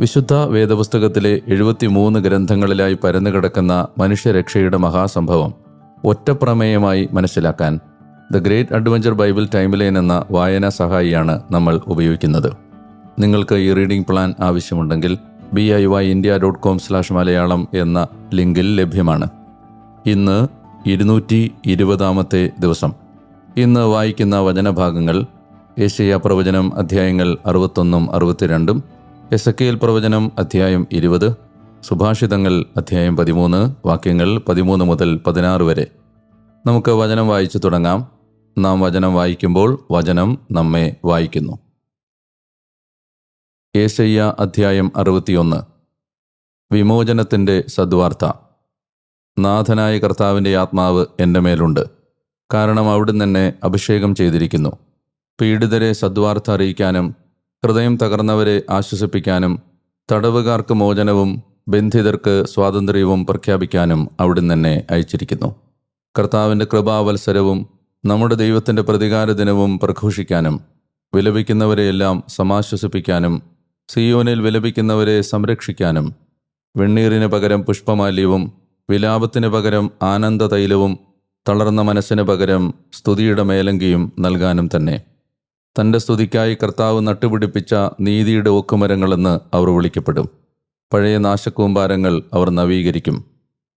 വിശുദ്ധ വേദപുസ്തകത്തിലെ എഴുപത്തിമൂന്ന് ഗ്രന്ഥങ്ങളിലായി പരന്നു കിടക്കുന്ന മനുഷ്യരക്ഷയുടെ മഹാസംഭവം ഒറ്റപ്രമേയമായി മനസ്സിലാക്കാൻ the great adventure bible timeline എന്ന വായനാ സഹായിയാണ് നമ്മൾ ഉപയോഗിക്കുന്നത്. നിങ്ങൾക്ക് ഈ റീഡിംഗ് പ്ലാൻ ആവശ്യമുണ്ടെങ്കിൽ B I Y India dot com slash Malayalam എന്ന ലിങ്കിൽ ലഭ്യമാണ്. ഇന്ന് ഇരുന്നൂറ്റി ഇരുപതാമത്തെ ദിവസം. ഇന്ന് വായിക്കുന്ന വചനഭാഗങ്ങൾ ഏഷ്യ പ്രവചനം അധ്യായങ്ങൾ അറുപത്തൊന്നും അറുപത്തിരണ്ടും എസക്കേൽ പ്രവചനം അധ്യായം ഇരുപത് സുഭാഷിതങ്ങൾ അധ്യായം പതിമൂന്ന് വാക്യങ്ങൾ പതിമൂന്ന് മുതൽ പതിനാറ് വരെ. നമുക്ക് വചനം വായിച്ചു തുടങ്ങാം. നാം വചനം വായിക്കുമ്പോൾ വചനം നമ്മെ വായിക്കുന്നു. ഏശയ്യ അധ്യായം അറുപത്തിയൊന്ന്. വിമോചനത്തിന്റെ സദ്വാർത്ത. നാഥനായ കർത്താവിന്റെ ആത്മാവ് എന്റെ മേലുണ്ട്. കാരണം അവിടുന്ന് എന്നെ അഭിഷേകം ചെയ്തിരിക്കുന്നു. പീഡിതരെ സദ്വാർത്ത അറിയിക്കാനും ഹൃദയം തകർന്നവരെ ആശ്വസിപ്പിക്കാനും തടവുകാർക്ക് മോചനവും ബന്ധിതർക്ക് സ്വാതന്ത്ര്യവും പ്രഖ്യാപിക്കാനും അവിടുന്ന് തന്നെ അയച്ചിരിക്കുന്നു. കർത്താവിന്റെ കൃപാവത്സരവും നമ്മുടെ ദൈവത്തിന്റെ പ്രതികാര ദിനവും പ്രഘോഷിക്കാനും വിലപിക്കുന്നവരെയെല്ലാം സമാശ്വസിപ്പിക്കാനും സിയോനിൽ വിലപിക്കുന്നവരെ സംരക്ഷിക്കാനും വെണ്ണീറിന് പകരം പുഷ്പമാല്യവും വിലാപത്തിന് പകരം ആനന്ദ തൈലവും തളർന്ന മനസ്സിന് പകരം സ്തുതിയുടെ മേലങ്കിയും നൽകാനും തന്നെ. തന്റെ സ്തുതിക്കായി കർത്താവ് നട്ടുപിടിപ്പിച്ച നീതിയുടെ ഒക്കുമരങ്ങളെന്ന് അവർ വിളിക്കപ്പെടും. പഴയ നാശക്കൂമ്പാരങ്ങൾ അവർ നവീകരിക്കും.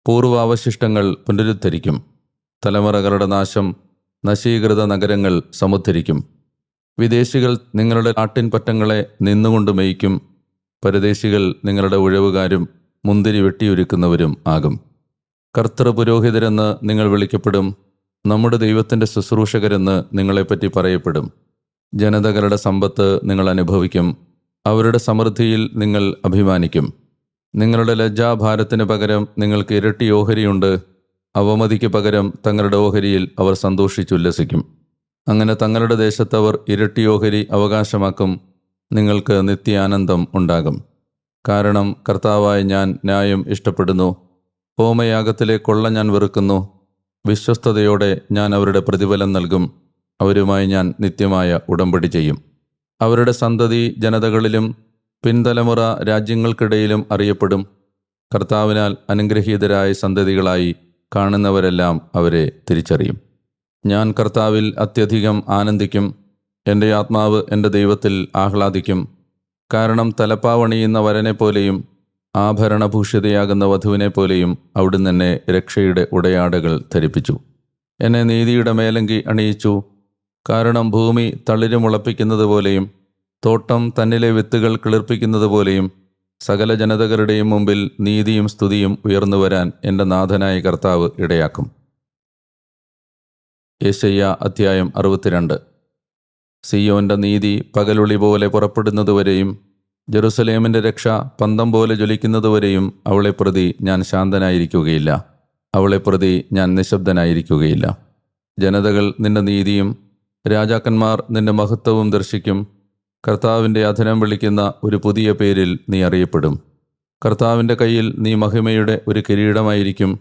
പൂർവാവശിഷ്ടങ്ങൾ പുനരുദ്ധരിക്കും. തലമുറകളുടെ നാശം നശീകൃത നഗരങ്ങൾ സമുദ്ധരിക്കും. വിദേശികൾ നിങ്ങളുടെ നാട്ടിൻപറ്റങ്ങളെ നിന്നുകൊണ്ട് മേയ്ക്കും. പരദേശികൾ നിങ്ങളുടെ ഉഴവുകാരും മുന്തിരി വെട്ടിയൊരുക്കുന്നവരും ആകും. കർത്തൃപുരോഹിതരെന്ന് നിങ്ങൾ വിളിക്കപ്പെടും. നമ്മുടെ ദൈവത്തിന്റെ ശുശ്രൂഷകരെന്ന് നിങ്ങളെപ്പറ്റി പറയപ്പെടും. ജനതകളുടെ സമ്പത്ത് നിങ്ങൾ അനുഭവിക്കും. അവരുടെ സമൃദ്ധിയിൽ നിങ്ങൾ അഭിമാനിക്കും. നിങ്ങളുടെ ലജ്ജാഭാരത്തിന് പകരം നിങ്ങൾക്ക് ഇരട്ടി ഓഹരിയുണ്ട്. അവമതിക്ക് പകരം തങ്ങളുടെ ഓഹരിയിൽ അവർ സന്തോഷിച്ചുല്ലസിക്കും അങ്ങനെ തങ്ങളുടെ ദേശത്തവർ ഇരട്ടി ഓഹരി അവകാശമാക്കും. നിങ്ങൾക്ക് നിത്യാനന്ദം ഉണ്ടാകും. കാരണം കർത്താവായ ഞാൻ ന്യായം ഇഷ്ടപ്പെടുന്നു. ഹോമയാഗത്തിലെ കൊള്ള ഞാൻ വെറുക്കുന്നു. വിശ്വസ്തയോടെ ഞാൻ അവരുടെ പ്രതിഫലം നൽകും. അവരുമായി ഞാൻ നിത്യമായ ഉടമ്പടി ചെയ്യും. അവരുടെ സന്തതി ജനതകളിലും പിൻതലമുറ രാജ്യങ്ങൾക്കിടയിലും അറിയപ്പെടും. കർത്താവിനാൽ അനുഗ്രഹീതരായ സന്തതികളായി കാണുന്നവരെല്ലാം അവരെ തിരിച്ചറിയും. ഞാൻ കർത്താവിൽ അത്യധികം ആനന്ദിക്കും. എന്റെ ആത്മാവ് എന്റെ ദൈവത്തിൽ ആഹ്ലാദിക്കും. കാരണം തലപ്പാവണിയുന്ന വരനെ പോലെയും ആഭരണഭൂഷിതയാകുന്ന വധുവിനെ പോലെയും അവിടുന്ന് എന്നെ രക്ഷയുടെ ഉടയാടകൾ ധരിപ്പിച്ചു. എന്നെ നീതിയുടെ മേലങ്കി അണിയിച്ചു. കാരണം ഭൂമി തളിര് മുളപ്പിക്കുന്നത് പോലെയും തോട്ടം തന്നിലെ വിത്തുകൾ കിളിർപ്പിക്കുന്നത് പോലെയും സകല ജനതകളുടെയും മുമ്പിൽ നീതിയും സ്തുതിയും ഉയർന്നു വരാൻ എന്റെ നാഥനായ കർത്താവ് ഇടയാക്കും. യേശയ്യ അധ്യായം അറുപത്തിരണ്ട്. സിയോന്റെ നീതി പകലുളി പോലെ പുറപ്പെടുന്നതുവരെയും ജെറുസലേമിന്റെ രക്ഷ പന്തം പോലെ ജ്വലിക്കുന്നതുവരെയും അവളെ പ്രതി ഞാൻ ശാന്തനായിരിക്കുകയില്ല. അവളെ പ്രതി ഞാൻ നിശബ്ദനായിരിക്കുകയില്ല. ജനതകൾ നിന്റെ നീതിയും രാജാക്കന്മാർ നിന്റെ മഹത്വവും ദർശിക്കും. കർത്താവിന്റെ അധനം വിളിക്കുന്ന ഒരു പുതിയ പേരിൽ നീ അറിയപ്പെടും. കർത്താവിന്റെ കയ്യിൽ നീ മഹിമയുടെ ഒരു കിരീടമായിരിക്കും.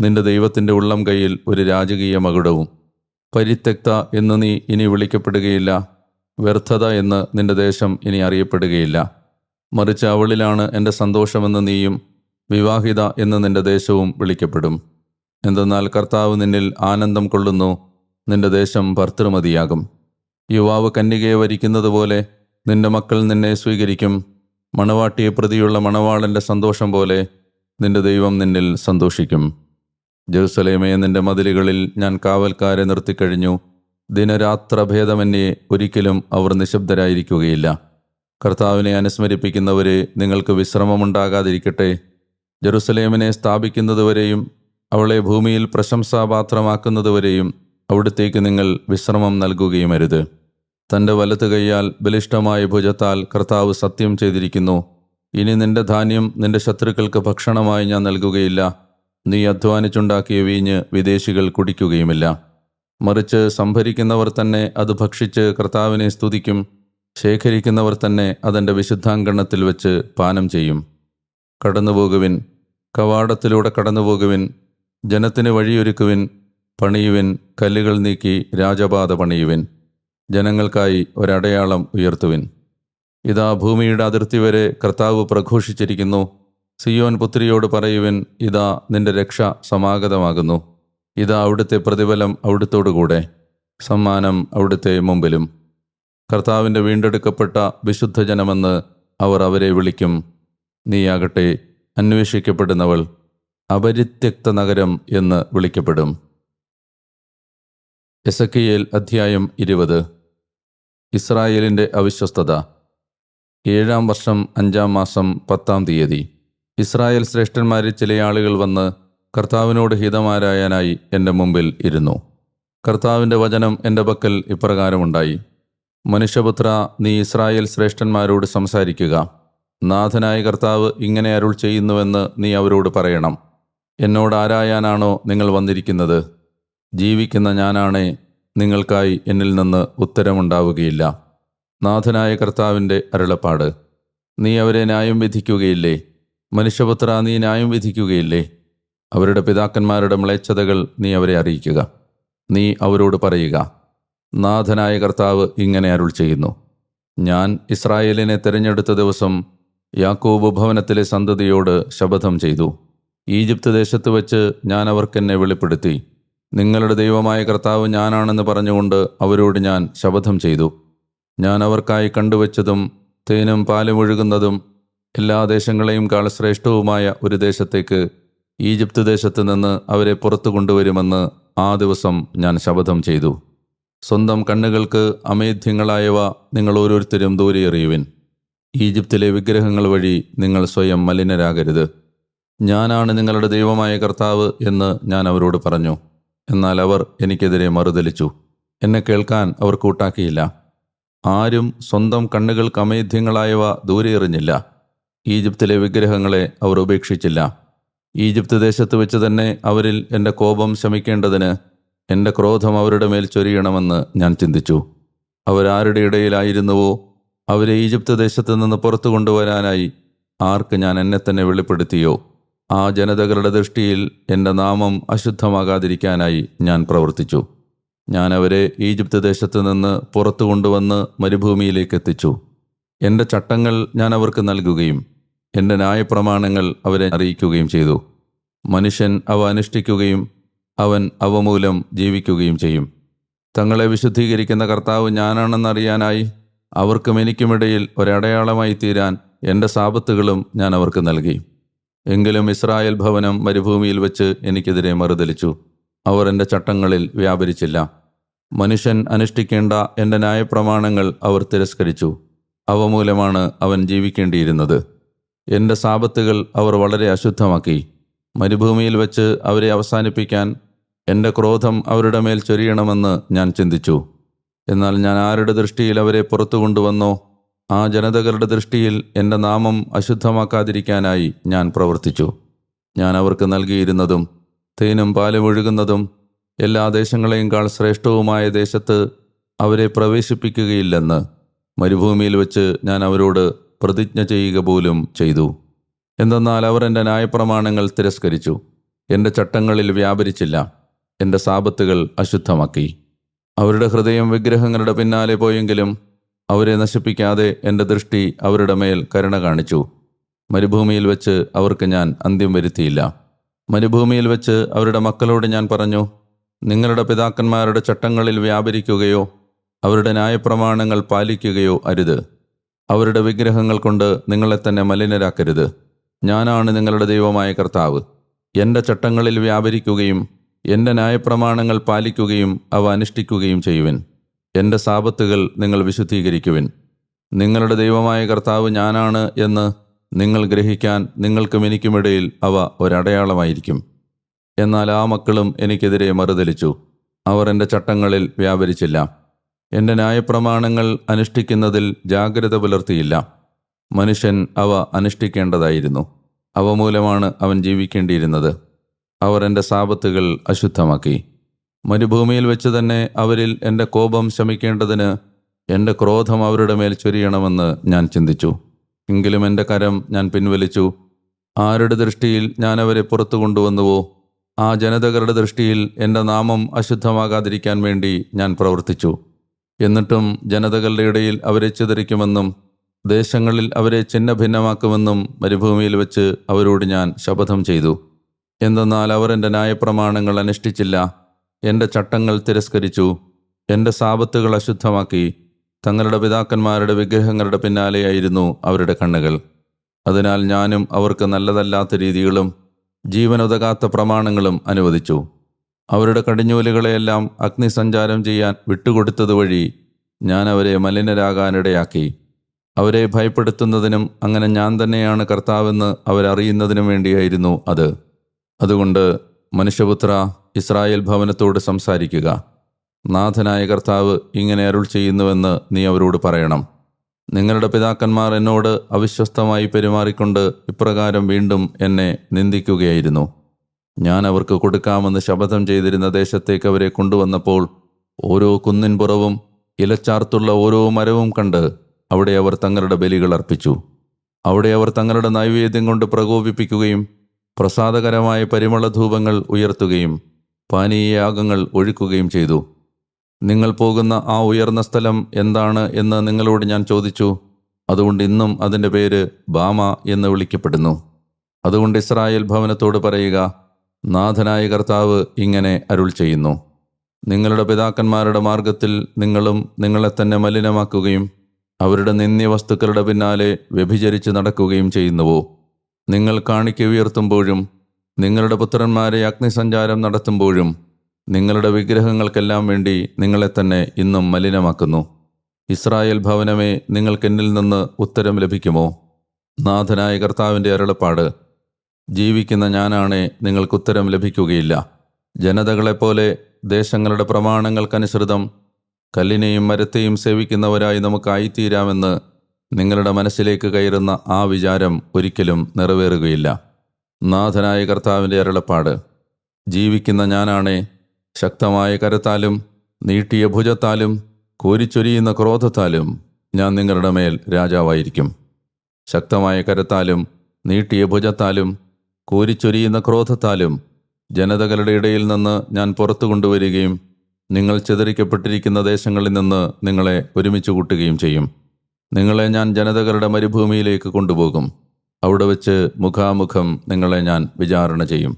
നിന്റെ ദൈവത്തിന്റെ ഉള്ളം കയ്യിൽ ഒരു രാജകീയ മകുടവും. പരിത്യക്ത എന്ന് നീ ഇനി വിളിക്കപ്പെടുകയില്ല. വ്യർത്ഥത എന്ന് നിന്റെ ദേശം ഇനി അറിയപ്പെടുകയില്ല. മറിച്ച് അവളിലാണ് എന്റെ സന്തോഷമെന്ന് നീയും വിവാഹിത എന്ന് നിന്റെ ദേശവും വിളിക്കപ്പെടും. എന്തെന്നാൽ കർത്താവ് നിന്നിൽ ആനന്ദം കൊള്ളുന്നു. നിന്റെ ദേശം ഭർത്തൃമതിയാകും. യുവാവ് കന്യകയെ വരിക്കുന്നത് പോലെ നിന്റെ മക്കൾ നിന്നെ സ്വീകരിക്കും. മണവാട്ടിയെ പ്രതിയുള്ള മണവാളന്റെ സന്തോഷം പോലെ നിന്റെ ദൈവം നിന്നിൽ സന്തോഷിക്കും. ജെറുസലേമേ നിന്റെ മതിലുകളിൽ ഞാൻ കാവൽക്കാരെ നിർത്തിക്കഴിഞ്ഞു. ദിനരാത്രഭേദമന്യെ ഒരിക്കലും അവർ നിശബ്ദരായിരിക്കുകയില്ല. കർത്താവിനെ അനുസ്മരിപ്പിക്കുന്നവരെ നിങ്ങൾക്ക് വിശ്രമമുണ്ടാകാതിരിക്കട്ടെ. ജെറുസലേമിനെ സ്ഥാപിക്കുന്നതുവരെയും അവളെ ഭൂമിയിൽ പ്രശംസാപാത്രമാക്കുന്നതുവരെയും അവിടത്തേക്ക് നിങ്ങൾ വിശ്രമം നൽകുകയും അരുത് തന്റെ വലത്ത് കൈയാൽ ബലിഷ്ഠമായ ഭുജത്താൽ കർത്താവ് സത്യം ചെയ്തിരിക്കുന്നു. ഇനി നിന്റെ ധാന്യം നിന്റെ ശത്രുക്കൾക്ക് ഭക്ഷണമായി ഞാൻ നൽകുകയില്ല. നീ അധ്വാനിച്ചുണ്ടാക്കിയ വീഞ്ഞ് വിദേശികൾ കുടിക്കുകയുമില്ല. മറിച്ച് സംഭരിക്കുന്നവർ തന്നെ അത് ഭക്ഷിച്ച് കർത്താവിനെ സ്തുതിക്കും. ശേഖരിക്കുന്നവർ തന്നെ അതെന്റെ വിശുദ്ധാങ്കണത്തിൽ വെച്ച് പാനം ചെയ്യും. കടന്നുപോകുവിൻ. കവാടത്തിലൂടെ കടന്നുപോകുവിൻ. ജനത്തിന് വഴിയൊരുക്കുവിൻ. പണിയുവിൻ കല്ലുകൾ നീക്കി രാജപാത പണിയുവിൻ ജനങ്ങൾക്കായി ഒരടയാളം ഉയർത്തുവിൻ. ഇതാ ഭൂമിയുടെ അതിർത്തി വരെ കർത്താവ് പ്രഘോഷിച്ചിരിക്കുന്നു. സിയോൻ പുത്രിയോട് പറയുവിൻ ഇതാ നിന്റെ രക്ഷ സമാഗതമാകുന്നു. ഇതാ അവിടുത്തെ പ്രതിഫലം അവിടുത്തോടുകൂടെ. സമ്മാനം അവിടുത്തെ മുമ്പിലും. കർത്താവിന്റെ വീണ്ടെടുക്കപ്പെട്ട വിശുദ്ധജനമെന്ന് അവർ അവരെ വിളിക്കും. നീയാകട്ടെ അന്വേഷിക്കപ്പെടുന്നവൾ അപരിത്യക്ത നഗരം എന്ന് വിളിക്കപ്പെടും. എസക്കിയേൽ അധ്യായം ഇരുപത്. ഇസ്രായേലിന്റെ അവിശ്വസ്തത. ഏഴാം വർഷം അഞ്ചാം മാസം പത്താം തീയതി. ഇസ്രായേൽ ശ്രേഷ്ഠന്മാരിൽ ചില ആളുകൾ വന്ന് കർത്താവിനോട് ഹിതമാരായാനായി എന്റെ മുമ്പിൽ ഇരുന്നു. കർത്താവിന്റെ വചനം എന്റെ പക്കൽ ഇപ്രകാരമുണ്ടായി. മനുഷ്യപുത്ര നീ ഇസ്രായേൽ ശ്രേഷ്ഠന്മാരോട് സംസാരിക്കുക. നാഥനായ കർത്താവ് ഇങ്ങനെ അരുൾ ചെയ്യുന്നുവെന്ന് നീ അവരോട് പറയണം. എന്നോട് ആരായാനാണോ നിങ്ങൾ വന്നിരിക്കുന്നത്? ജീവിക്കുന്ന ഞാനാണേ നിങ്ങൾക്കായി എന്നിൽ നിന്ന് ഉത്തരമുണ്ടാവുകയില്ല. നാഥനായ കർത്താവിന്റെ അരുളപ്പാട്. നീ അവരെ ന്യായം വിധിക്കുകയില്ലേ? മനുഷ്യപുത്ര നീ ന്യായം വിധിക്കുകയില്ലേ? അവരുടെ പിതാക്കന്മാരുടെ മ്ലേച്ഛതകൾ നീ അവരെ അറിയിക്കുക. നീ അവരോട് പറയുക നാഥനായ കർത്താവ് ഇങ്ങനെ അരുൾ ചെയ്യുന്നു. ഞാൻ ഇസ്രായേലിനെ തിരഞ്ഞെടുത്ത ദിവസം യാക്കോബ് ഭവനത്തിലെ സന്തതിയോട് ശപഥം ചെയ്തു. ഈജിപ്ത് ദേശത്ത് വെച്ച് ഞാൻ അവർക്കെന്നെ വെളിപ്പെടുത്തി. നിങ്ങളുടെ ദൈവമായ കർത്താവ് ഞാനാണെന്ന് പറഞ്ഞുകൊണ്ട് അവരോട് ഞാൻ ശപഥം ചെയ്തു. ഞാൻ അവർക്കായി കണ്ടുവച്ചതും തേനും പാലും ഒഴുകുന്നതും എല്ലാ ദേശങ്ങളെയും കാൾ ശ്രേഷ്ഠവുമായ ഒരു ദേശത്തേക്ക് ഈജിപ്ത് ദേശത്ത് നിന്ന് അവരെ പുറത്തു കൊണ്ടുവരുമെന്ന് ആ ദിവസം ഞാൻ ശപഥം ചെയ്തു. സ്വന്തം കണ്ണുകൾക്ക് അമേധ്യങ്ങളായവ നിങ്ങൾ ഓരോരുത്തരും ദൂരെ എറിയുവിൻ ഈജിപ്തിലെ വിഗ്രഹങ്ങൾ വഴി നിങ്ങൾ സ്വയം മലിനരാകരുത്. ഞാനാണ് നിങ്ങളുടെ ദൈവമായ കർത്താവ് എന്ന് ഞാൻ അവരോട് പറഞ്ഞു. എന്നാൽ അവർ എനിക്കെതിരെ മറുതലിച്ചു എന്നെ കേൾക്കാൻ അവർ കൂട്ടാക്കിയില്ല. ആരും സ്വന്തം കണ്ണുകൾ കമേധ്യങ്ങളായവ ദൂരെ എറിഞ്ഞില്ല. ഈജിപ്തിലെ വിഗ്രഹങ്ങളെ അവർ ഉപേക്ഷിച്ചില്ല. ഈജിപ്ത് ദേശത്ത് വെച്ച് തന്നെ അവരിൽ എന്റെ കോപം ശമിക്കേണ്ടതിന് എന്റെ ക്രോധം അവരുടെ മേൽ ചൊരിയണമെന്ന് ഞാൻ ചിന്തിച്ചു. അവരാരുടെ ഇടയിലായിരുന്നുവോ? അവരെ ഈജിപ്ത് ദേശത്ത് നിന്ന് പുറത്തു കൊണ്ടുവരാനായി ആർക്ക് ഞാൻ എന്നെ തന്നെ വെളിപ്പെടുത്തിയോ? ആ ജനതകളുടെ ദൃഷ്ടിയിൽ എന്റെ നാമം അശുദ്ധമാകാതിരിക്കാനായി ഞാൻ പ്രവർത്തിച്ചു. ഞാൻ അവരെ ഈജിപ്ത് ദേശത്ത് നിന്ന് പുറത്തു കൊണ്ടുവന്ന് മരുഭൂമിയിലേക്ക് എത്തിച്ചു. എന്റെ ചട്ടങ്ങൾ ഞാൻ അവർക്ക് നൽകുകയും എന്റെ ന്യായപ്രമാണങ്ങൾ അവരെ അറിയിക്കുകയും ചെയ്തു. മനുഷ്യൻ അവ അനുഷ്ഠിക്കുകയും അവൻ അവ മൂലം ജീവിക്കുകയും ചെയ്യും. തങ്ങളെ വിശുദ്ധീകരിക്കുന്ന കർത്താവ് ഞാനാണെന്നറിയാനായി അവർക്കും എനിക്കുമിടയിൽ ഒരടയാളമായി തീരാൻ എന്റെ സാപത്തുകളും ഞാൻ അവർക്ക് നൽകി. എങ്കിലും ഇസ്രായേൽ ഭവനം മരുഭൂമിയിൽ വെച്ച് എനിക്കെതിരെ മറുതലിച്ചു അവർ എന്റെ ചട്ടങ്ങളിൽ വ്യാപരിച്ചില്ല. മനുഷ്യൻ അനുഷ്ഠിക്കേണ്ട എന്റെ ന്യായപ്രമാണങ്ങൾ അവർ തിരസ്കരിച്ചു. അവ മൂലമാണ് അവൻ ജീവിക്കേണ്ടിയിരുന്നത്. എന്റെ സാപത്തുകൾ അവർ വളരെ അശുദ്ധമാക്കി. മരുഭൂമിയിൽ വെച്ച് അവരെ അവസാനിപ്പിക്കാൻ എന്റെ ക്രോധം അവരുടെ മേൽ ചൊരിയണമെന്ന് ഞാൻ ചിന്തിച്ചു. എന്നാൽ ഞാൻ ആരുടെ ദൃഷ്ടിയിൽ അവരെ പുറത്തു കൊണ്ടുവന്നോ? ആ ജനതകളുടെ ദൃഷ്ടിയിൽ എന്റെ നാമം അശുദ്ധമാക്കാതിരിക്കാനായി ഞാൻ പ്രവർത്തിച്ചു. ഞാൻ അവർക്ക് നൽകിയിരുന്നതും തേനും പാലും ഒഴുകുന്നതും എല്ലാ ദേശങ്ങളെയും കാൾ ശ്രേഷ്ഠവുമായ ദേശത്ത് അവരെ പ്രവേശിപ്പിക്കുകയില്ലെന്ന് മരുഭൂമിയിൽ വെച്ച് ഞാൻ അവരോട് പ്രതിജ്ഞ ചെയ്യുക പോലും ചെയ്തു. എന്തെന്നാൽ അവർ എന്റെ ന്യായപ്രമാണങ്ങൾ തിരസ്കരിച്ചു. എന്റെ ചട്ടങ്ങളിൽ വ്യാപരിച്ചില്ല. എന്റെ സാപത്തുകൾ അശുദ്ധമാക്കി. അവരുടെ ഹൃദയം വിഗ്രഹങ്ങളുടെ പിന്നാലെ പോയെങ്കിലും അവരെ നശിപ്പിക്കാതെ എന്റെ ദൃഷ്ടി അവരുടെ മേൽ കരുണ കാണിച്ചു. മരുഭൂമിയിൽ വെച്ച് അവർക്ക് ഞാൻ അന്ത്യം വരുത്തിയില്ല. മരുഭൂമിയിൽ വെച്ച് അവരുടെ മക്കളോട് ഞാൻ പറഞ്ഞു നിങ്ങളുടെ പിതാക്കന്മാരുടെ ചട്ടങ്ങളിൽ വ്യാപരിക്കുകയോ അവരുടെ ന്യായപ്രമാണങ്ങൾ പാലിക്കുകയോ അരുത്. അവരുടെ വിഗ്രഹങ്ങൾ കൊണ്ട് നിങ്ങളെ തന്നെ മലിനരാക്കരുത്. ഞാനാണ് നിങ്ങളുടെ ദൈവമായ കർത്താവ്. എന്റെ ചട്ടങ്ങളിൽ വ്യാപരിക്കുകയും എന്റെ ന്യായപ്രമാണങ്ങൾ പാലിക്കുകയും അവ അനുഷ്ഠിക്കുകയും ചെയ്യുവിൻ. എന്റെ സാപത്തുകൾ നിങ്ങൾ വിശുദ്ധീകരിക്കുവിൻ. നിങ്ങളുടെ ദൈവമായ കർത്താവ് ഞാനാണ് എന്ന് നിങ്ങൾ ഗ്രഹിക്കാൻ നിങ്ങൾക്കും എനിക്കുമിടയിൽ അവ ഒരടയാളമായിരിക്കും. എന്നാൽ ആ മക്കളും എനിക്കെതിരെ മറുതലിച്ചു അവർ എന്റെ ചട്ടങ്ങളിൽ വ്യാപരിച്ചില്ല. എന്റെ ന്യായപ്രമാണങ്ങൾ അനുഷ്ഠിക്കുന്നതിൽ ജാഗ്രത പുലർത്തിയില്ല. മനുഷ്യൻ അവ അനുഷ്ഠിക്കേണ്ടതായിരുന്നു. അവ മൂലമാണ് അവൻ ജീവിക്കേണ്ടിയിരുന്നത്. അവർ എന്റെ സാപത്തുകൾ അശുദ്ധമാക്കി. മരുഭൂമിയിൽ വെച്ച് തന്നെ അവരിൽ എന്റെ കോപം ശമിക്കേണ്ടതിന് എന്റെ ക്രോധം അവരുടെ മേൽ ചൊരിയണമെന്ന് ഞാൻ ചിന്തിച്ചു. എങ്കിലും എന്റെ കരം ഞാൻ പിൻവലിച്ചു. ആരുടെ ദൃഷ്ടിയിൽ ഞാൻ അവരെ പുറത്തു കൊണ്ടുവന്നുവോ ആ ജനതകളുടെ ദൃഷ്ടിയിൽ എന്റെ നാമം അശുദ്ധമാകാതിരിക്കാൻ വേണ്ടി ഞാൻ പ്രവർത്തിച്ചു. എന്നിട്ടും ജനതകളുടെ ഇടയിൽ അവരെ ചിതറിക്കുമെന്നും ദേശങ്ങളിൽ അവരെ ചിന്ന ഭിന്നമാക്കുമെന്നും മരുഭൂമിയിൽ വെച്ച് അവരോട് ഞാൻ ശപഥം ചെയ്തു. എന്തെന്നാൽ അവർ എന്റെ ന്യായപ്രമാണങ്ങൾ അനുഷ്ഠിച്ചില്ല. എന്റെ ചട്ടങ്ങൾ തിരസ്കരിച്ചു എന്റെ സാപത്തുകൾ അശുദ്ധമാക്കി. തങ്ങളുടെ പിതാക്കന്മാരുടെ വിഗ്രഹങ്ങളുടെ പിന്നാലെയായിരുന്നു അവരുടെ കണ്ണുകൾ. അതിനാൽ ഞാനും അവർക്ക് നല്ലതല്ലാത്ത രീതികളും ജീവനുതകാത്ത പ്രമാണങ്ങളും അനുവദിച്ചു. അവരുടെ കടിഞ്ഞൂലുകളെയെല്ലാം അഗ്നിസഞ്ചാരം ചെയ്യാൻ വിട്ടുകൊടുത്തതുവഴി ഞാൻ അവരെ മലിനരാകാനിടയാക്കി. അവരെ ഭയപ്പെടുത്തുന്നതിനും അങ്ങനെ ഞാൻ തന്നെയാണ് കർത്താവെന്ന് അവരറിയുന്നതിനും വേണ്ടിയായിരുന്നു അത്. അതുകൊണ്ട് മനുഷ്യപുത്ര ഇസ്രായേൽ ഭവനത്തോട് സംസാരിക്കുക. നാഥനായ കർത്താവ് ഇങ്ങനെ അരുൾ ചെയ്യുന്നുവെന്ന് നീ അവരോട് പറയണം. നിങ്ങളുടെ പിതാക്കന്മാർ എന്നോട് അവിശ്വസ്തമായി പെരുമാറിക്കൊണ്ട് ഇപ്രകാരം വീണ്ടും എന്നെ നിന്ദിക്കുകയായിരുന്നു. ഞാൻ അവർക്ക് കൊടുക്കാമെന്ന് ശപഥം ചെയ്തിരുന്ന ദേശത്തേക്ക് അവരെ കൊണ്ടുവന്നപ്പോൾ ഓരോ കുന്നിൻപുറവും ഇലച്ചാർത്തുള്ള ഓരോ മരവും കണ്ട് അവിടെ അവർ തങ്ങളുടെ ബലികൾ അർപ്പിച്ചു. അവിടെ അവർ തങ്ങളുടെ നൈവേദ്യം കൊണ്ട് പ്രകോപിപ്പിക്കുകയും പ്രസാദകരമായ പരിമളധൂപങ്ങൾ ഉയർത്തുകയും പാനീയയാഗങ്ങൾ ഒഴുക്കുകയും ചെയ്തു. നിങ്ങൾ പോകുന്ന ആ ഉയർന്ന സ്ഥലം എന്താണ് എന്ന് നിങ്ങളോട് ഞാൻ ചോദിച്ചു. അതുകൊണ്ട് ഇന്നും അതിന്റെ പേര് ബാമ എന്ന് വിളിക്കപ്പെടുന്നു. അതുകൊണ്ട് ഇസ്രായേൽ ഭവനത്തോട് പറയുക നാഥനായ കർത്താവ് ഇങ്ങനെ അരുൾ ചെയ്യുന്നു. നിങ്ങളുടെ പിതാക്കന്മാരുടെ മാർഗത്തിൽ നിങ്ങളും നിങ്ങളെ തന്നെ മലിനമാക്കുകയും അവരുടെ നിന്ദ്യ വസ്തുക്കളുടെ പിന്നാലെ വ്യഭിചരിച്ച് നടക്കുകയും ചെയ്യുന്നുവോ? നിങ്ങൾ കാണിക്ക ഉയർത്തുമ്പോഴും നിങ്ങളുടെ പുത്രന്മാരെ അഗ്നിസഞ്ചാരം നടത്തുമ്പോഴും നിങ്ങളുടെ വിഗ്രഹങ്ങൾക്കെല്ലാം വേണ്ടി നിങ്ങളെ തന്നെ ഇന്നും മലിനമാക്കുന്നു. ഇസ്രായേൽ ഭവനമേ നിങ്ങൾക്കെന്നിൽ നിന്ന് ഉത്തരം ലഭിക്കുമോ? നാഥനായ കർത്താവിന്റെ അരുളപ്പാട് ജീവിക്കുന്ന ഞാനാണേ നിങ്ങൾക്ക് ഉത്തരം ലഭിക്കുകയില്ല. ജനതകളെപ്പോലെ ദേശങ്ങളുടെ പ്രമാണങ്ങൾക്കനുസൃതം കല്ലിനെയും മരത്തെയും സേവിക്കുന്നവരായി നമുക്കായിത്തീരാമെന്ന് നിങ്ങളുടെ മനസ്സിലേക്ക് കയറുന്ന ആ വിചാരം ഒരിക്കലും നിറവേറുകയില്ല. നാഥനായ കർത്താവിന്റെ അരുളപ്പാട്. ജീവിക്കുന്ന ഞാനാണേ ശക്തമായ കരത്താലും നീട്ടിയ ഭുജത്താലും കോരിച്ചൊരിയുന്ന ക്രോധത്താലും ഞാൻ നിങ്ങളുടെ മേൽ രാജാവായിരിക്കും. ശക്തമായ കരത്താലും നീട്ടിയ ഭുജത്താലും കോരിച്ചൊരിയുന്ന ക്രോധത്താലും ജനതകളുടെ ഇടയിൽ നിന്ന് ഞാൻ പുറത്തു കൊണ്ടുവരികയും നിങ്ങൾ ചിതറിക്കപ്പെട്ടിരിക്കുന്ന ദേശങ്ങളിൽ നിന്ന് നിങ്ങളെ ഒരുമിച്ച് കൂട്ടുകയും ചെയ്യും. നിങ്ങളെ ഞാൻ ജനതകളുടെ മരുഭൂമിയിലേക്ക് കൊണ്ടുപോകും. അവിടെ വെച്ച് മുഖാമുഖം നിങ്ങളെ ഞാൻ വിചാരണ ചെയ്യും.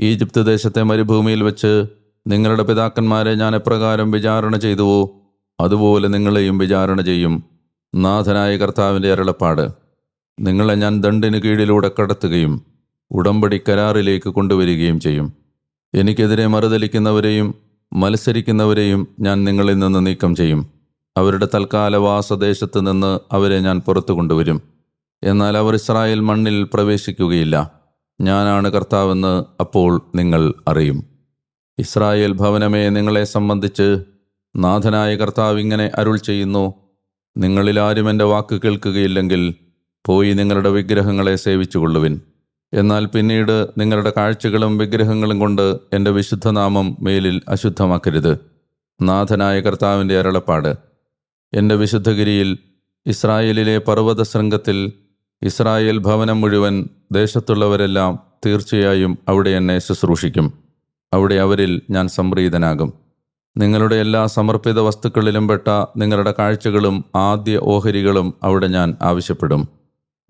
ഈജിപ്ത് ദേശത്തെ മരുഭൂമിയിൽ വെച്ച് നിങ്ങളുടെ പിതാക്കന്മാരെ ഞാൻ എപ്രകാരം വിചാരണ ചെയ്തുവോ അതുപോലെ നിങ്ങളെയും വിചാരണ ചെയ്യും നാഥനായ കർത്താവിന്റെ അരളപ്പാട്. നിങ്ങളെ ഞാൻ ദണ്ടിന് കീഴിലൂടെ കടത്തുകയും ഉടമ്പടി കരാറിലേക്ക് കൊണ്ടുവരികയും ചെയ്യും. എനിക്കെതിരെ മറുതലിക്കുന്നവരെയും മത്സരിക്കുന്നവരെയും ഞാൻ നിങ്ങളിൽ നിന്ന് നീക്കം ചെയ്യും. അവരുടെ തൽക്കാല വാസദേശത്ത് നിന്ന് അവരെ ഞാൻ പുറത്തു കൊണ്ടുവരും. എന്നാൽ അവർ ഇസ്രായേൽ മണ്ണിൽ പ്രവേശിക്കുകയില്ല. ഞാനാണ് കർത്താവെന്ന് അപ്പോൾ നിങ്ങൾ അറിയും. ഇസ്രായേൽ ഭവനമേ നിങ്ങളെ സംബന്ധിച്ച് നാഥനായ കർത്താവ് ഇങ്ങനെ അരുൾ ചെയ്യുന്നു. നിങ്ങളിൽ ആരും എന്റെ വാക്ക് കേൾക്കുകയില്ലെങ്കിൽ പോയി നിങ്ങളുടെ വിഗ്രഹങ്ങളെ സേവിച്ചുകൊള്ളുവിൻ. എന്നാൽ പിന്നീട് നിങ്ങളുടെ കാഴ്ചകളും വിഗ്രഹങ്ങളും കൊണ്ട് എന്റെ വിശുദ്ധനാമം മേലിൽ അശുദ്ധമാക്കരുത്. നാഥനായ കർത്താവിന്റെ അരളപ്പാട്. എന്റെ വിശുദ്ധഗിരിയിൽ ഇസ്രായേലിലെ പർവത ശൃംഗത്തിൽ ഇസ്രായേൽ ഭവനം മുഴുവൻ ദേശത്തുള്ളവരെല്ലാം തീർച്ചയായും അവിടെ എന്നെ ശുശ്രൂഷിക്കും. അവിടെ അവരിൽ ഞാൻ സംപ്രീതനാകും. നിങ്ങളുടെ എല്ലാ സമർപ്പിത വസ്തുക്കളിലും പെട്ട നിങ്ങളുടെ കാഴ്ചകളും ആദ്യ ഓഹരികളും അവിടെ ഞാൻ ആവശ്യപ്പെടും.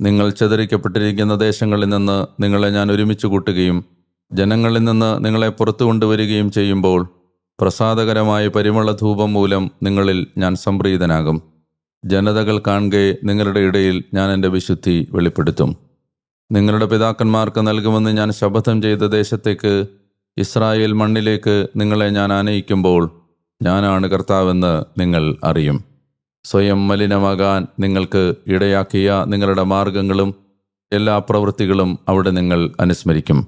നിങ്ങൾ ചെതറിക്കപ്പെട്ടിരിക്കുന്ന ദേശങ്ങളിൽ നിന്ന് നിങ്ങളെ ഞാൻ ഒരുമിച്ച് കൂട്ടുകയും ജനങ്ങളിൽ നിന്ന് നിങ്ങളെ പുറത്തു കൊണ്ടുവരികയും ചെയ്യുമ്പോൾ പ്രസാദകരമായ പരിമള ധൂപം മൂലം നിങ്ങളിൽ ഞാൻ സംപ്രീതനാകും. ജനതകൾ കാണുകയെ നിങ്ങളുടെ ഇടയിൽ ഞാൻ എന്റെ വിശുദ്ധി വെളിപ്പെടുത്തും. നിങ്ങളുടെ പിതാക്കന്മാർക്ക് നൽകുമെന്ന് ഞാൻ ശപഥം ചെയ്ത ദേശത്തേക്ക് ഇസ്രായേൽ മണ്ണിലേക്ക് നിങ്ങളെ ഞാൻ ആനയിക്കുമ്പോൾ ഞാനാണ് കർത്താവെന്ന് നിങ്ങൾ അറിയും. സ്വയം മലിനമാകാൻ നിങ്ങൾക്ക് ഇടയാക്കിയ നിങ്ങളുടെ മാർഗങ്ങളും എല്ലാ പ്രവൃത്തികളും അവിടെ നിങ്ങൾ അനുസ്മരിക്കും.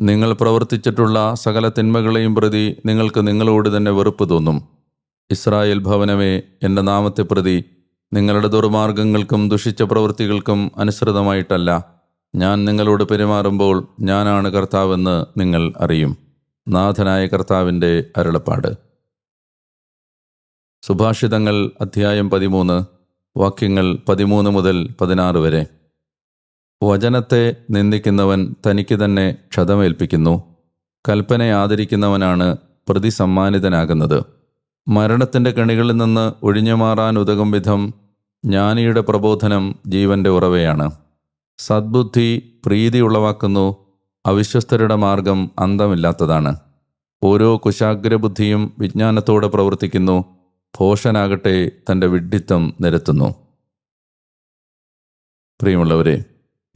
നിങ്ങൾ പ്രവർത്തിച്ചിട്ടുള്ള സകല തിന്മകളെയും പ്രതി നിങ്ങൾക്ക് നിങ്ങളോട് തന്നെ വെറുപ്പ് തോന്നും. ഇസ്രായേൽ ഭവനമേ എന്റെ നാമത്തെ പ്രതി നിങ്ങളുടെ ദുർമാർഗങ്ങൾക്കും ദുഷിച്ച പ്രവൃത്തികൾക്കും അനുസൃതമായിട്ടല്ല. ഞാൻ നിങ്ങളോട് പെരുമാറുമ്പോൾ ഞാനാണ് കർത്താവെന്ന് നിങ്ങൾ അറിയും. നാഥനായ കർത്താവിന്റെ അരുളപ്പാട്. സുഭാഷിതങ്ങൾ അധ്യായം പതിമൂന്ന് വാക്യങ്ങൾ പതിമൂന്ന് മുതൽ പതിനാറ് വരെ. വചനത്തെ നിന്ദിക്കുന്നവൻ തനിക്ക് തന്നെ ക്ഷതമേൽപ്പിക്കുന്നു. കൽപ്പന ആദരിക്കുന്നവനാണ് പ്രതിസമ്മാനിതനാകുന്നത്. മരണത്തിന്റെ കണികളിൽ നിന്ന് ഒഴിഞ്ഞുമാറാൻ ഉതകും വിധം ജ്ഞാനിയുടെ പ്രബോധനം ജീവന്റെ ഉറവയാണ്. സദ്ബുദ്ധി പ്രീതി ഉളവാക്കുന്നു അവിശ്വസ്തരുടെ മാർഗം അന്തമില്ലാത്തതാണ്. ഓരോ കുശാഗ്രബുദ്ധിയും വിജ്ഞാനത്തോടെ പ്രവർത്തിക്കുന്നു ഭോഷനാകട്ടെ തന്റെ വിഡ്ഢിത്തം നിരത്തുന്നു. പ്രിയമുള്ളവരെ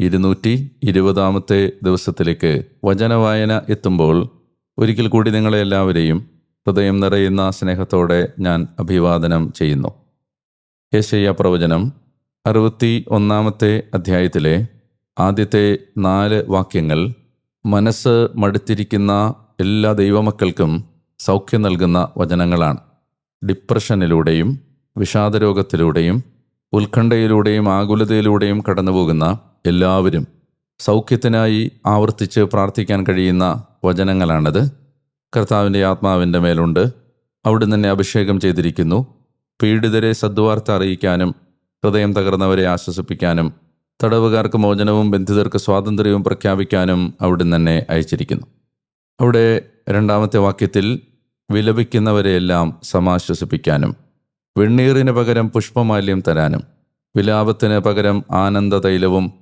ഇരുന്നൂറ്റി ഇരുപതാമത്തെ ദിവസത്തിലേക്ക് വചനവായന എത്തുമ്പോൾ ഒരിക്കൽ കൂടി നിങ്ങളെ എല്ലാവരെയും ഹൃദയം നിറയുന്ന സ്നേഹത്തോടെ ഞാൻ അഭിവാദനം ചെയ്യുന്നു. യേശയ്യ പ്രവചനം അറുപത്തി ഒന്നാമത്തെ അധ്യായത്തിലെ ആദ്യത്തെ നാല് വാക്യങ്ങൾ മനസ്സ് മടുത്തിരിക്കുന്ന എല്ലാ ദൈവമക്കൾക്കും സൗഖ്യം നൽകുന്ന വചനങ്ങളാണ്. ഡിപ്രഷനിലൂടെയും വിഷാദരോഗത്തിലൂടെയും ഉത്കണ്ഠയിലൂടെയും ആകുലതയിലൂടെയും കടന്നുപോകുന്ന എല്ലാവരും സൗഖ്യത്തിനായി ആവർത്തിച്ച് പ്രാർത്ഥിക്കാൻ കഴിയുന്ന വചനങ്ങളാണത്. കർത്താവിന്റെ ആത്മാവിന്റെ മേലുണ്ട്. അവിടുന്ന് തന്നെ അഭിഷേകം ചെയ്തിരിക്കുന്നു. പീഡിതരെ സദ്വാർത്ത അറിയിക്കാനും ഹൃദയം തകർന്നവരെ ആശ്വസിപ്പിക്കാനും തടവുകാർക്ക് മോചനവും ബന്ധിതർക്ക് സ്വാതന്ത്ര്യവും പ്രഖ്യാപിക്കാനും അവിടെ തന്നെ അയച്ചിരിക്കുന്നു. അവിടെ രണ്ടാമത്തെ വാക്യത്തിൽ വിലപിക്കുന്നവരെയെല്ലാം സമാശ്വസിപ്പിക്കാനും വെണ്ണീറിന് പകരം പുഷ്പമാല്യം തരാനും വിലാപത്തിന് പകരം ആനന്ദ തൈലവും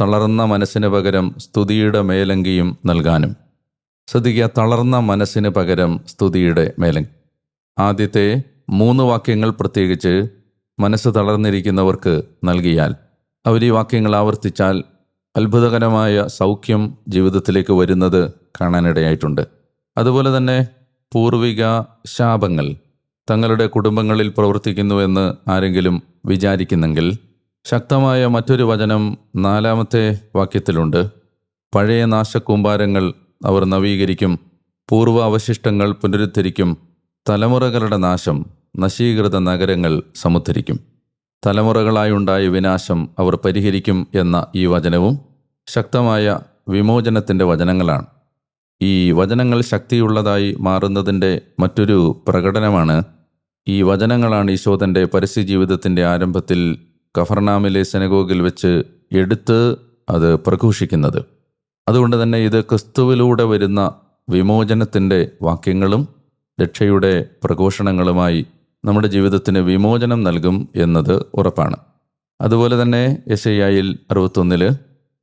തളർന്ന മനസ്സിന് പകരം സ്തുതിയുടെ മേലങ്കിയും നൽകാനും ശ്രദ്ധിക്കുക തളർന്ന മനസ്സിന് പകരം സ്തുതിയുടെ മേലങ്കി. ആദ്യത്തെ മൂന്ന് വാക്യങ്ങൾ പ്രത്യേകിച്ച് മനസ്സ് തളർന്നിരിക്കുന്നവർക്ക് നൽകിയാൽ അവർ ഈ വാക്യങ്ങൾ ആവർത്തിച്ചാൽ അത്ഭുതകരമായ സൗഖ്യം ജീവിതത്തിലേക്ക് വരുന്നത് കാണാനിടയായിട്ടുണ്ട്. അതുപോലെ തന്നെ പൂർവിക ശാപങ്ങൾ തങ്ങളുടെ കുടുംബങ്ങളിൽ പ്രവർത്തിക്കുന്നുവെന്ന് ആരെങ്കിലും വിചാരിക്കുന്നെങ്കിൽ ശക്തമായ മറ്റൊരു വചനം നാലാമത്തെ വാക്യത്തിലുണ്ട്. പഴയ നാശക്കൂമ്പാരങ്ങൾ അവർ നവീകരിക്കും പൂർവ അവശിഷ്ടങ്ങൾ പുനരുദ്ധരിക്കും തലമുറകളുടെ നാശം നശീകൃത നഗരങ്ങൾ സമുദ്ധരിക്കും. തലമുറകളായുണ്ടായ വിനാശം അവർ പരിഹരിക്കും എന്ന ഈ വചനവും ശക്തമായ വിമോചനത്തിന്റെ വചനങ്ങളാണ്. ഈ വചനങ്ങൾ ശക്തിയുള്ളതായി മാറുന്നതിന്റെ മറ്റൊരു പ്രകടനമാണ് ഈ വചനങ്ങളാണ് ഈശോതന്റെ പരസ്യ ജീവിതത്തിന്റെ ആരംഭത്തിൽ കഫർനാമിലെ സെനഗോഗിൽ വെച്ച് എടുത്ത് അത് പ്രഘോഷിക്കുന്നത്. അതുകൊണ്ട് തന്നെ ഇത് ക്രിസ്തുവിലൂടെ വരുന്ന വിമോചനത്തിന്റെ വാക്യങ്ങളും രക്ഷയുടെ പ്രഘോഷണങ്ങളുമായി നമ്മുടെ ജീവിതത്തിന് വിമോചനം നൽകും എന്നത് ഉറപ്പാണ്. അതുപോലെ തന്നെ യശയായിൽ അറുപത്തൊന്നിൽ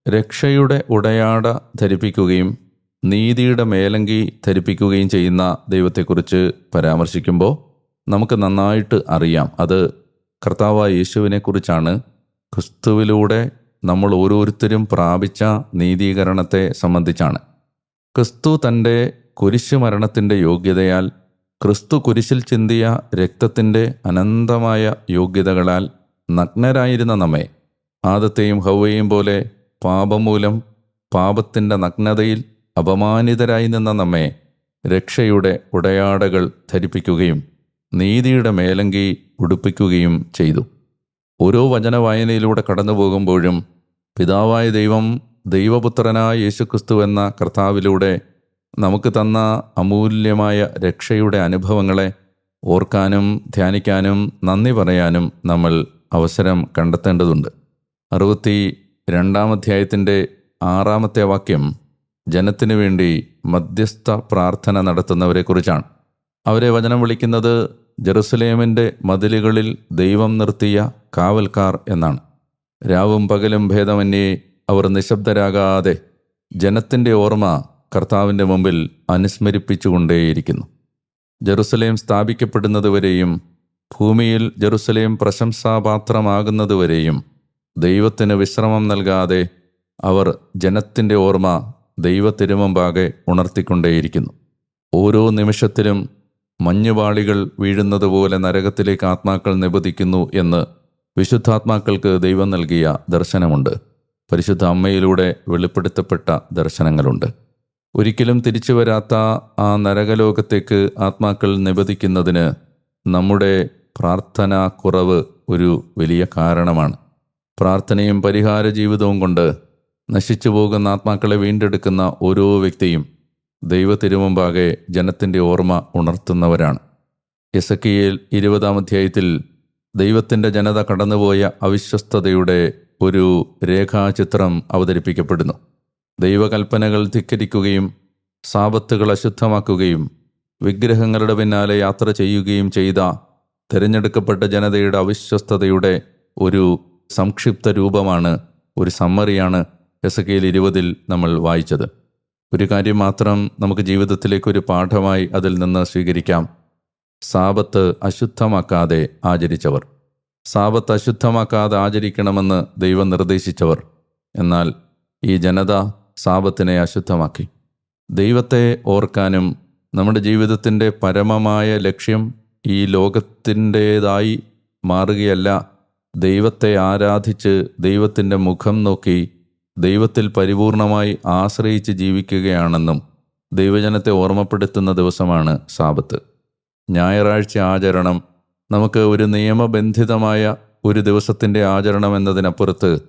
രക്ഷയുടെ ഉടയാട ധരിപ്പിക്കുകയും നീതിയുടെ മേലങ്കി ധരിപ്പിക്കുകയും ചെയ്യുന്ന ദൈവത്തെക്കുറിച്ച് പരാമർശിക്കുമ്പോൾ നമുക്ക് നന്നായിട്ട് അറിയാം. അത് കർത്താവായ യേശുവിനെക്കുറിച്ചാണ്. ക്രിസ്തുവിലൂടെ നമ്മൾ ഓരോരുത്തരും പ്രാപിച്ച നീതീകരണത്തെ സംബന്ധിച്ചാണ്. ക്രിസ്തു തന്റെ കുരിശു മരണത്തിന്റെ യോഗ്യതയാൽ ക്രിസ്തു കുരിശിൽ ചിന്തിയ രക്തത്തിന്റെ അനന്തമായ യോഗ്യതകളാൽ നഗ്നരായിരുന്ന നമ്മെ ആദത്തെയും ഹൗവയും പോലെ പാപമൂലം പാപത്തിന്റെ നഗ്നതയിൽ അപമാനിതരായി നിന്ന നമ്മെ രക്ഷയുടെ ഉടയാടകൾ ധരിപ്പിക്കുകയും നീതിയുടെ മേലങ്കി ഉടുപ്പിക്കുകയും ചെയ്തു. ഓരോ വചന വായനയിലൂടെ കടന്നു പോകുമ്പോഴും പിതാവായ ദൈവം ദൈവപുത്രനായ യേശുക്രിസ്തു എന്ന കർത്താവിലൂടെ നമുക്ക് തന്ന അമൂല്യമായ രക്ഷയുടെ അനുഭവങ്ങളെ ഓർക്കാനും ധ്യാനിക്കാനും നന്ദി പറയാനും നമ്മൾ അവസരം കണ്ടെത്തേണ്ടതുണ്ട്. അറുപത്തി രണ്ടാം അധ്യായത്തിന്റെ ആറാമത്തെ വാക്യം ജനത്തിനു വേണ്ടി മധ്യസ്ഥ പ്രാർത്ഥന നടത്തുന്നവരെക്കുറിച്ചാണ്. അവരെ വചനം വിളിക്കുന്നത് ജെറുസലേമിന്റെ മതിലുകളിൽ ദൈവം നിർത്തിയ കാവൽക്കാർ എന്നാണ്. രാവും പകലും ഭേദമന്യേ അവർ നിശബ്ദരാകാതെ ജനത്തിന്റെ ഓർമ്മ കർത്താവിന്റെ മുമ്പിൽ അനുസ്മരിപ്പിച്ചുകൊണ്ടേയിരിക്കുന്നു. ജെറുസലേം സ്ഥാപിക്കപ്പെടുന്നതുവരെയും ഭൂമിയിൽ ജെറുസലേം പ്രശംസാപാത്രമാകുന്നതുവരെയും ദൈവത്തിന് വിശ്രമം നൽകാതെ അവർ ജനത്തിന്റെ ഓർമ്മ ദൈവത്തിരുമുമ്പാകെ ഉണർത്തിക്കൊണ്ടേയിരിക്കുന്നു. ഓരോ നിമിഷത്തിലും മഞ്ഞുപാളികൾ വീഴുന്നതുപോലെ നരകത്തിലേക്ക് ആത്മാക്കൾ നിബദിക്കുന്നു എന്ന് വിശുദ്ധാത്മാക്കൾക്ക് ദൈവം നൽകിയ ദർശനമുണ്ട്. പരിശുദ്ധ അമ്മയിലൂടെ വെളിപ്പെടുത്തപ്പെട്ട ദർശനങ്ങളുണ്ട്. ഒരിക്കലും തിരിച്ചു വരാത്ത ആ നരകലോകത്തേക്ക് ആത്മാക്കൾ നിബദിക്കുന്നതിന് നമ്മുടെ പ്രാർത്ഥനാ കുറവ് ഒരു വലിയ കാരണമാണ്. പ്രാർത്ഥനയും പരിഹാര ജീവിതവും കൊണ്ട് നശിച്ചു പോകുന്ന ആത്മാക്കളെ വീണ്ടെടുക്കുന്ന ഓരോ വ്യക്തിയും ദൈവ തിരുമുമ്പാകെ ജനത്തിന്റെ ഓർമ്മ ഉണർത്തുന്നവരാണ്. എസക്കിയേൽ ഇരുപതാം അധ്യായത്തിൽ ദൈവത്തിന്റെ ജനത കടന്നുപോയ അവിശ്വസ്തതയുടെ ഒരു രേഖാചിത്രം അവതരിപ്പിക്കപ്പെടുന്നു. ദൈവകൽപ്പനകൾ ധിക്കരിക്കുകയും സാപത്തുകൾ അശുദ്ധമാക്കുകയും വിഗ്രഹങ്ങളുടെ പിന്നാലെ യാത്ര ചെയ്യുകയും ചെയ്ത തിരഞ്ഞെടുക്കപ്പെട്ട ജനതയുടെ അവിശ്വസ്തതയുടെ ഒരു സംക്ഷിപ്ത രൂപമാണ് ഒരു സമ്മറിയാണ് എസ് കെയിൽ ഇരുപതിൽ നമ്മൾ വായിച്ചത്. ഒരു കാര്യം മാത്രം നമുക്ക് ജീവിതത്തിലേക്ക് ഒരു പാഠമായി അതിൽ നിന്ന് സ്വീകരിക്കാം. സാപത്ത് അശുദ്ധമാക്കാതെ ആചരിച്ചവർ. സാപത്ത് അശുദ്ധമാക്കാതെ ആചരിക്കണമെന്ന് ദൈവം നിർദ്ദേശിച്ചവർ. എന്നാൽ ഈ ജനത സാപത്തിനെ അശുദ്ധമാക്കി. ദൈവത്തെ ഓർക്കാനും നമ്മുടെ ജീവിതത്തിന്റെ പരമമായ ലക്ഷ്യം ഈ ലോകത്തിന്റേതായി മാറുകയല്ല. ദൈവത്തെ ആരാധിച്ച് ദൈവത്തിന്റെ മുഖം നോക്കി ദൈവത്തിൽ പരിപൂർണമായി ആശ്രയിച്ച് ജീവിക്കുകയാണെന്നും ദൈവജനത്തെ ഓർമ്മപ്പെടുത്തുന്ന ദിവസമാണ് സാപത്ത്. ഞായറാഴ്ച ആചരണം നമുക്ക് ഒരു നിയമബന്ധിതമായ ഒരു ദിവസത്തിന്റെ ആചരണം എന്നതിനപ്പുറത്ത്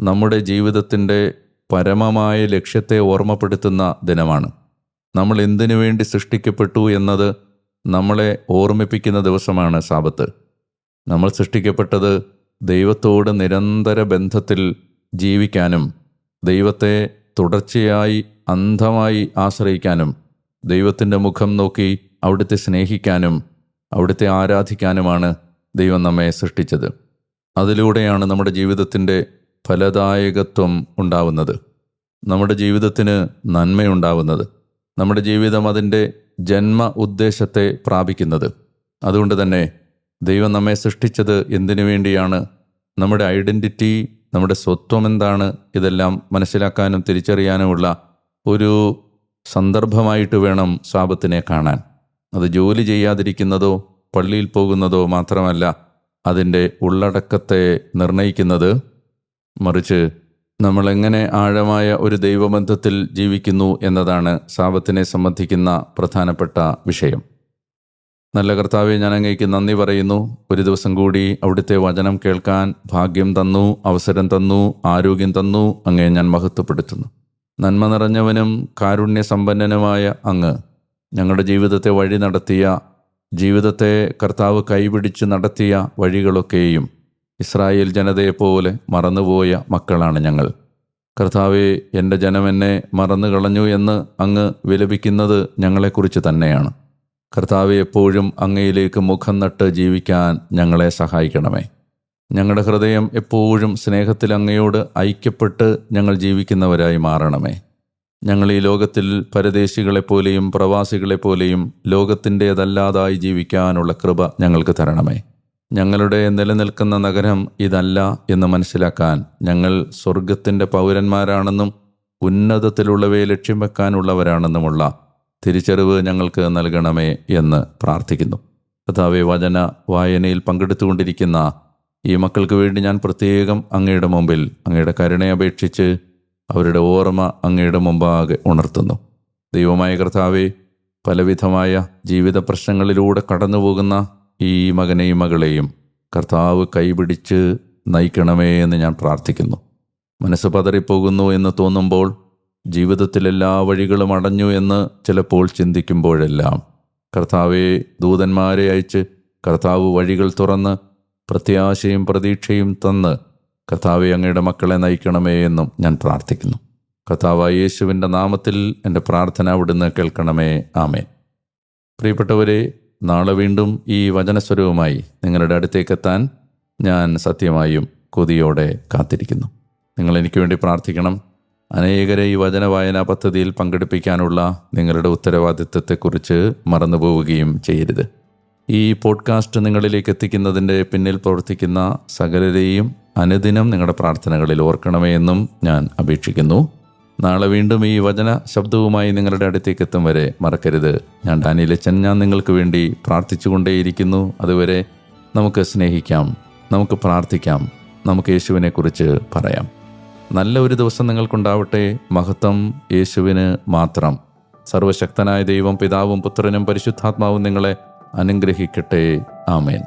നമ്മുടെ ജീവിതത്തിന്റെ പരമമായ ലക്ഷ്യത്തെ ഓർമ്മപ്പെടുത്തുന്ന ദിനമാണ്. നമ്മൾ എന്തിനു വേണ്ടി സൃഷ്ടിക്കപ്പെട്ടു എന്നത് നമ്മളെ ഓർമ്മിപ്പിക്കുന്ന ദിവസമാണ് സാപത്ത് നമ്മൾ സൃഷ്ടിക്കപ്പെട്ടത് ദൈവത്തോട് നിരന്തര ബന്ധത്തിൽ ജീവിക്കാനും ദൈവത്തെ തുടർച്ചയായി അന്ധമായി ആശ്രയിക്കാനും ദൈവത്തിന്റെ മുഖം നോക്കി അവിടുത്തെ സ്നേഹിക്കാനും അവിടുത്തെ ആരാധിക്കാനുമാണ് ദൈവം നമ്മെ സൃഷ്ടിച്ചത്. അതിലൂടെയാണ് നമ്മുടെ ജീവിതത്തിന്റെ ഫലദായകത്വം ഉണ്ടാവുന്നത്. നമ്മുടെ ജീവിതത്തിന് നന്മയുണ്ടാവുന്നത്. നമ്മുടെ ജീവിതം അതിന്റെ ജന്മ ഉദ്ദേശത്തെ പ്രാപിക്കുന്നത്. അതുകൊണ്ട് തന്നെ ദൈവം നമ്മെ സൃഷ്ടിച്ചത് എന്തിനു വേണ്ടിയാണ്? നമ്മുടെ ഐഡന്റിറ്റി നമ്മുടെ സ്വത്വം എന്താണ്? ഇതെല്ലാം മനസ്സിലാക്കാനും തിരിച്ചറിയാനുമുള്ള ഒരു സന്ദർഭമായിട്ട് വേണം സാപത്തിനെ കാണാൻ. അത് ജോലി ചെയ്യാതിരിക്കുന്നതോ പള്ളിയിൽ പോകുന്നതോ മാത്രമല്ല അതിന്റെ ഉള്ളടക്കത്തെ നിർണയിക്കുന്നത് മറിച്ച് നമ്മൾ എങ്ങനെ ആഴമായ ഒരു ദൈവബന്ധത്തിൽ ജീവിക്കുന്നു എന്നതാണ് സാപത്തിനെ സംബന്ധിക്കുന്ന പ്രധാനപ്പെട്ട വിഷയം. നല്ല കർത്താവെ ഞാൻ അങ്ങേക്ക് നന്ദി പറയുന്നു. ഒരു ദിവസം കൂടി അവിടുത്തെ വചനം കേൾക്കാൻ ഭാഗ്യം തന്നു അവസരം തന്നു ആരോഗ്യം തന്നു അങ്ങേ ഞാൻ മഹത്വപ്പെടുത്തുന്നു. നന്മ നിറഞ്ഞവനും കാരുണ്യസമ്പന്നനുമായ അങ്ങ് ഞങ്ങളുടെ ജീവിതത്തെ വഴി നടത്തിയ ജീവിതത്തെ കർത്താവ് കൈപിടിച്ച് നടത്തിയ വഴികളൊക്കെയും ഇസ്രായേൽ ജനതയെപ്പോലെ മറന്നുപോയ മക്കളാണ് ഞങ്ങൾ. കർത്താവെ എന്റെ ജനം എന്നെ മറന്നു കളഞ്ഞു എന്ന് അങ്ങ് വിലപിക്കുന്നത് ഞങ്ങളെക്കുറിച്ച് തന്നെയാണ്. കർത്താവെ എപ്പോഴും അങ്ങയിലേക്ക് മുഖം നട്ട് ജീവിക്കാൻ ഞങ്ങളെ സഹായിക്കണമേ. ഞങ്ങളുടെ ഹൃദയം എപ്പോഴും സ്നേഹത്തിൽ അങ്ങയോട് ഐക്യപ്പെട്ട് ഞങ്ങൾ ജീവിക്കുന്നവരായി മാറണമേ. ഞങ്ങൾ ഈ ലോകത്തിൽ പരദേശികളെപ്പോലെയും പ്രവാസികളെപ്പോലെയും ലോകത്തിന്റേതല്ലാതായി ജീവിക്കാനുള്ള കൃപ ഞങ്ങൾക്ക് തരണമേ. ഞങ്ങളുടെ നിലനിൽക്കുന്ന നഗരം ഇതല്ല എന്ന് മനസ്സിലാക്കാൻ ഞങ്ങൾ സ്വർഗത്തിന്റെ പൗരന്മാരാണെന്നും ഉന്നതത്തിലുള്ളവയെ ലക്ഷ്യം വെക്കാനുള്ളവരാണെന്നുമുള്ള തിരിച്ചറിവ് ഞങ്ങൾക്ക് നൽകണമേ എന്ന് പ്രാർത്ഥിക്കുന്നു. കഥാവെ വചന വായനയിൽ പങ്കെടുത്തുകൊണ്ടിരിക്കുന്ന ഈ മക്കൾക്ക് വേണ്ടി ഞാൻ പ്രത്യേകം അങ്ങയുടെ മുമ്പിൽ അങ്ങയുടെ കരുണയെ അപേക്ഷിച്ച് അവരുടെ ഓർമ്മ അങ്ങയുടെ മുമ്പാകെ ഉണർത്തുന്നു. ദൈവമായ കർത്താവെ പലവിധമായ ജീവിത പ്രശ്നങ്ങളിലൂടെ കടന്നുപോകുന്ന ഈ മകനെയും മകളെയും കർത്താവ് കൈപിടിച്ച് നയിക്കണമേ എന്ന് ഞാൻ പ്രാർത്ഥിക്കുന്നു. മനസ്സ് പതറിപ്പോകുന്നു എന്ന് തോന്നുമ്പോൾ ജീവിതത്തിൽ എല്ലാ വഴികളും അടഞ്ഞു എന്ന് ചിലപ്പോൾ ചിന്തിക്കുമ്പോഴെല്ലാം കർത്താവെ ദൂതന്മാരെ അയച്ച് കർത്താവ് വഴികൾ തുറന്ന് പ്രത്യാശയും പ്രതീക്ഷയും തന്ന് കർത്താവെ അങ്ങയുടെ മക്കളെ നയിക്കണമേ എന്നും ഞാൻ പ്രാർത്ഥിക്കുന്നു. കർത്താവ് യേശുവിന്റെ നാമത്തിൽ എന്റെ പ്രാർത്ഥന അവിടുന്ന് കേൾക്കണമേ. ആമേ പ്രിയപ്പെട്ടവരെ നാളെ വീണ്ടും ഈ വചനസ്വരവുമായി നിങ്ങളുടെ അടുത്തേക്ക് അടുത്തേക്കെത്താൻ ഞാൻ സത്യമായും കൊതിയോടെ കാത്തിരിക്കുന്നു. നിങ്ങൾ എനിക്ക് വേണ്ടി പ്രാർത്ഥിക്കണം. അനേകരെ ഈ വചന വായനാ പദ്ധതിയിൽ പങ്കെടുപ്പിക്കാനുള്ള നിങ്ങളുടെ ഉത്തരവാദിത്വത്തെക്കുറിച്ച് മറന്നുപോവുകയും ചെയ്യരുത്. ഈ പോഡ്കാസ്റ്റ് നിങ്ങളിലേക്ക് എത്തിക്കുന്നതിന്റെ പിന്നിൽ പ്രവർത്തിക്കുന്ന സകലരെയും അനുദിനം നിങ്ങളുടെ പ്രാർത്ഥനകളിൽ ഓർക്കണമേ എന്നും ഞാൻ അപേക്ഷിക്കുന്നു. നാളെ വീണ്ടും ഈ വചന ശബ്ദവുമായി നിങ്ങളുടെ അടുത്തേക്ക് എത്തും വരെ മറക്കരുത്. ഞാൻ ഡാനിയലച്ചൻ ഞാൻ നിങ്ങൾക്ക് വേണ്ടി പ്രാർത്ഥിച്ചുകൊണ്ടേയിരിക്കുന്നു. അതുവരെ നമുക്ക് സ്നേഹിക്കാം. നമുക്ക് പ്രാർത്ഥിക്കാം. നമുക്ക് യേശുവിനെക്കുറിച്ച് പറയാം. നല്ല ഒരു ദിവസം നിങ്ങൾക്കുണ്ടാവട്ടെ. മഹത്വം യേശുവിന് മാത്രം. സർവശക്തനായ ദൈവം പിതാവും പുത്രനും പരിശുദ്ധാത്മാവും നിങ്ങളെ അനുഗ്രഹിക്കട്ടെ. ആമേൻ.